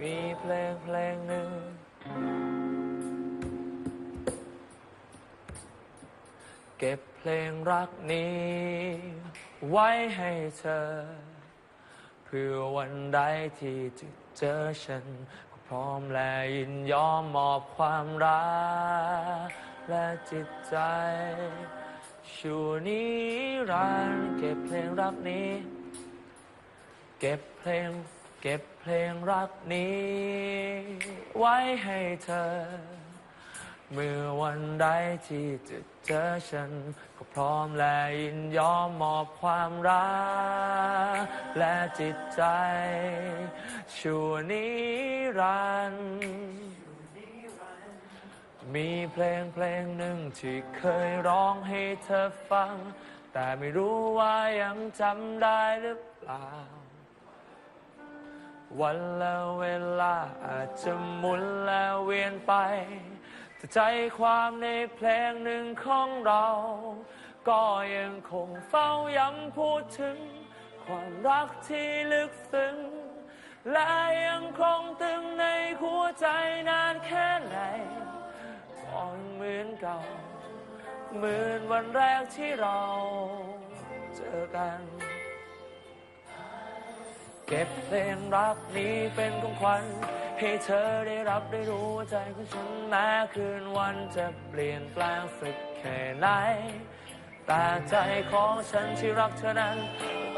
มีเพลงเพลงหนึ่ง เก็บเพลงรักนี้ ไว้ให้เธอ เพื่อวันใดที่จะเจอฉัน ก็พร้อมและยินยอมมอบความรัก และจิตใจชั่วนิรันต์เก็บเพลงรักนี้ เก็บเพลง เก็บเพลงรักนี้ ไว้ให้เธอ เมื่อวันใดที่จะเจอฉัน ก็พร้อมและยินยอมมอบความรัก และจิตใจ ชั่วนิรันดร์มีเพลงเพลงหนึ่งที่เคยร้องให้เธอฟัง แต่ไม่รู้ว่ายังจำได้หรือเปล่า วันและเวลาอาจจะหมุนและเวียนไป แต่ใจความในเพลงหนึ่งของเรา ก็ยังคงเฝ้าย้ำพูดถึง ความรักที่ลึกซึ้ง และยังคงตึงในหัวใจนานแค่ไหนก็ยังเหมือนเก่า เหมือนวันแรกที่เราเจอกัน เก็บเพลงรักนี้เป็นของขวัญให้เธอได้รับได้รู้ใจของฉันแม้คืนวันจะเปลี่ยนแปลงสักแค่ไหนแต่ใจของฉันที่รักเธอนั้น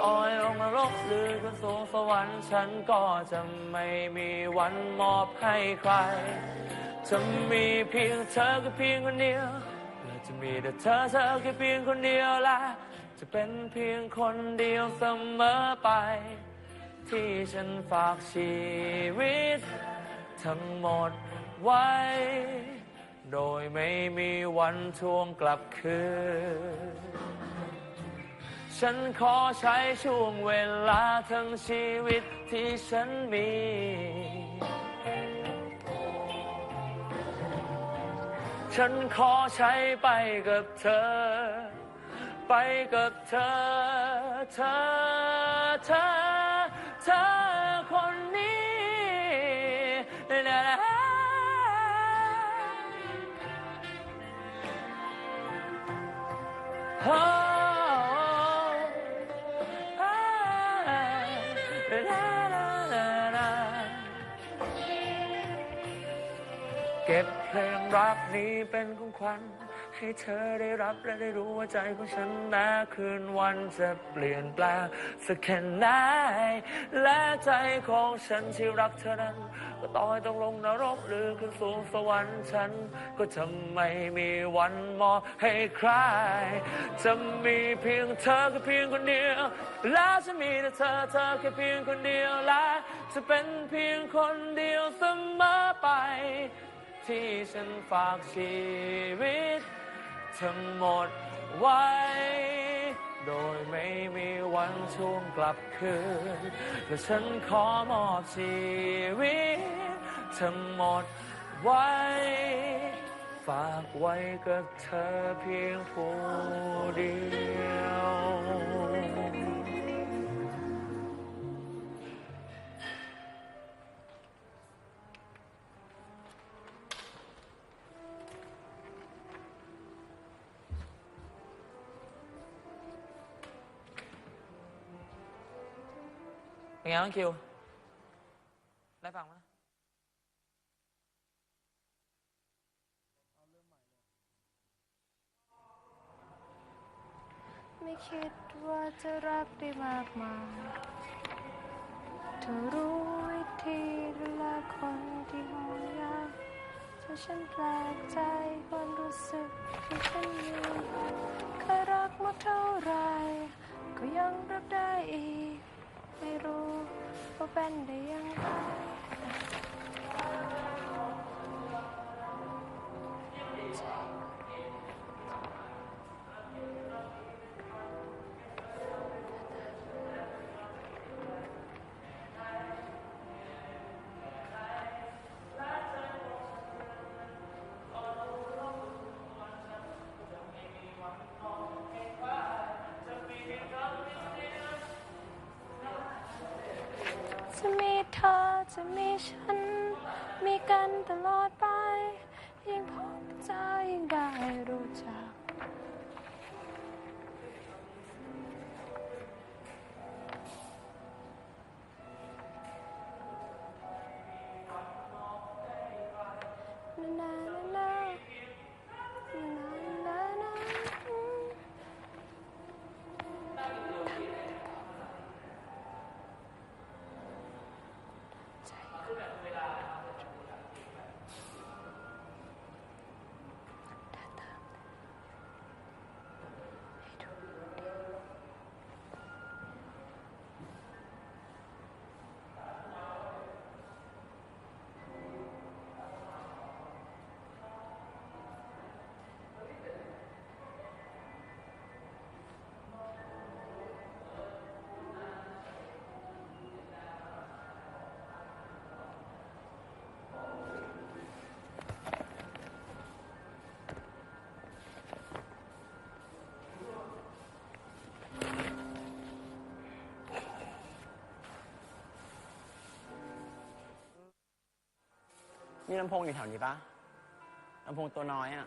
ต่อยลงนรกหรือกระสวงสวรรค์ฉันก็จะไม่มีวันมอบให้ใคร จะมีเพียงเธอแค่เพียงคนเดียวและจะมีแต่เธอเธอแค่เพียงคนเดียวและจะเป็นเพียงคนเดียวเสมอไป ที่ฉันฝากชีวิต ทั้งหมดไว้ โดยไม่มีวันทวงกลับคืน ฉันขอใช้ช่วงเวลาทั้งชีวิตที่ฉันมี ฉันขอใช้ไปกับเธอ ไปกับเธอ เธอ เธอ เธอคนนี้เก็บเพลงรักนี้เป็นของขวัญ ให้เธอได้รับและได้รู้ว่าใจของฉันแม้คืนวันจะเปลี่ยนแปลงสักแค่ไหนและใจของฉันที่รักเธอนั้น ก็ต่อให้ต้องลงนรกหรือขึ้นสู่สวรรค์ฉัน ก็จะไม่มีวันมอบให้ใคร จะมีเพียงเธอแค่เพียงคนเดียว และจะมีแต่เธอเธอแค่เพียงคนเดียวและจะเป็นเพียงคนเดียวเสมอไปที่ฉันฝากชีวิต ทั้งหมดไว้ โดยไม่มีวันช่วงกลับคืนและฉันขอมอบชีวิตทั้งหมดไว้ ฝากไว้กับเธอเพียงผู้เดียว เป็นไงบ้างคิว ได้ฟังไหมไม่คิดว่าจะรักได้มากมายเธอรู้วิธีดูแลคนที่ห่วงใยถ้าฉันแปลกใจความรู้สึกที่ฉันมี ว่า จะมีฉัน มีกันตลอดไป ยิ่งพบเจอยิ่งได้รู้จัก มีลำโพงอยู่แถวนี้ปะลำโพงตัวน้อยอะ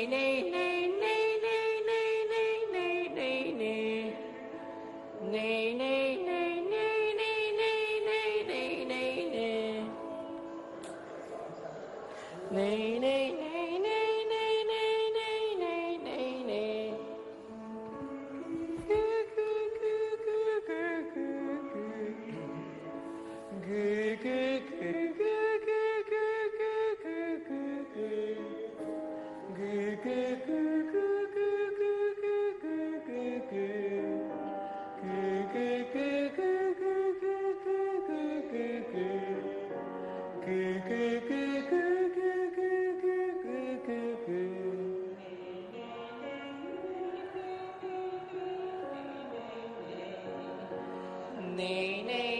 nee nee